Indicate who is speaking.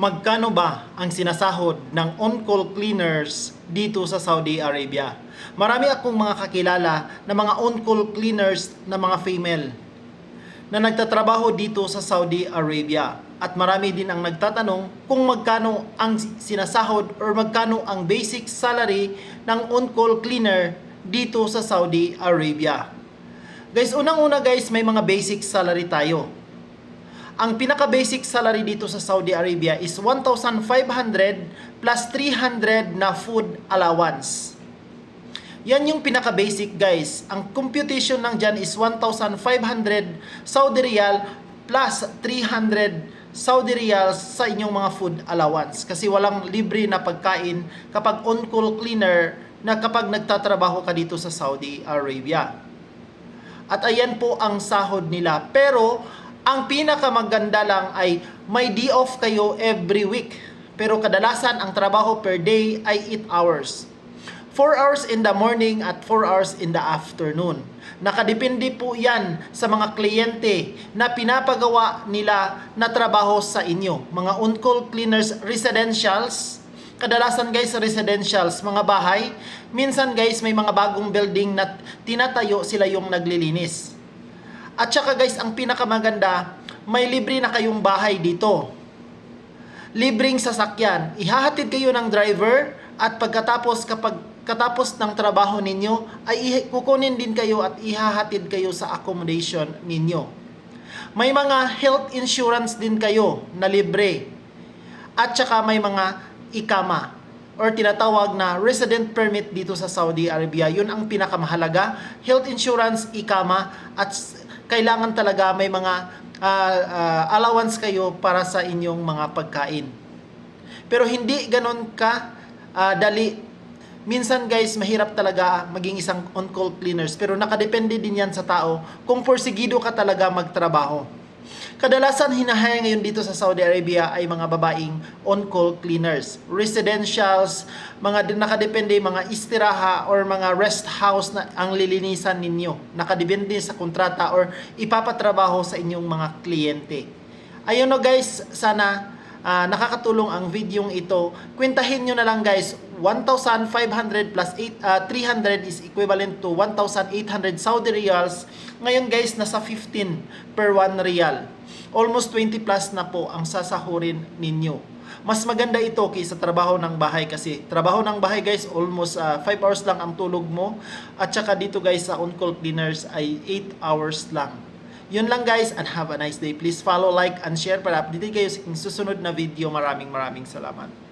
Speaker 1: Magkano ba ang sinasahod ng on-call cleaners dito sa Saudi Arabia? Marami akong mga kakilala na mga on-call cleaners na mga female na nagtatrabaho dito sa Saudi Arabia. At marami din ang nagtatanong kung magkano ang sinasahod or magkano ang basic salary ng on-call cleaner dito sa Saudi Arabia. Guys, unang-una guys, may mga basic salary tayo. Ang pinaka-basic salary dito sa Saudi Arabia is 1,500 plus 300 na food allowance. Yan yung pinaka-basic guys. Ang computation ng dyan is 1,500 Saudi Riyal plus 300 Saudi Riyals sa inyong mga food allowance. Kasi walang libre na pagkain kapag on-call cleaner na kapag nagtatrabaho ka dito sa Saudi Arabia. At ayan po ang sahod nila. Pero ang pinakamaganda lang ay may day off kayo every week. Pero kadalasan ang trabaho per day ay 8 hours. 4 hours in the morning at 4 hours in the afternoon. Nakadepende po yan sa mga kliyente na pinapagawa nila na trabaho sa inyo. Mga on-call cleaners residentials, kadalasan guys residentials, mga bahay. Minsan guys may mga bagong building na tinatayo sila yung naglilinis. At saka guys, ang pinakamaganda, may libre na kayong bahay dito. Libreng sasakyan. Ihahatid kayo ng driver at pagkatapos kapag katapos ng trabaho ninyo ay kukunin din kayo at ihahatid kayo sa accommodation ninyo. May mga health insurance din kayo na libre. At saka may mga ikama or tinatawag na resident permit dito sa Saudi Arabia. Yun ang pinakamahalaga. Health insurance, ikama at kailangan talaga may mga ah, ah, allowance kayo para sa inyong mga pagkain. Pero hindi ganon ka ah, dali. Minsan guys, mahirap talaga maging isang on-call cleaners. Pero nakadepende din yan sa tao kung porsigido ka talaga magtrabaho. Kadalasan hinahire ngayon dito sa Saudi Arabia ay mga babaeng on-call cleaners. Residentials, mga nakadepende, mga istiraha or mga rest house na ang lilinisan ninyo. Nakadepende sa kontrata or ipapatrabaho sa inyong mga kliyente. Ayun no guys, sana ah, nakakatulong ang videong ito. Kwentahin nyo na lang guys, 1,500 plus 8, ah, 300 is equivalent to 1,800 Saudi Riyals. Ngayon guys, nasa 15 per 1 Riyal. Almost 20 plus na po ang sasahurin ninyo. Mas maganda ito kaysa trabaho ng bahay kasi trabaho ng bahay guys almost 5 hours lang ang tulog mo at saka dito guys sa on-call cleaners ay 8 hours lang. Yun lang guys and have a nice day. Please follow, like, and share para update kayo sa susunod na video. Maraming maraming salamat.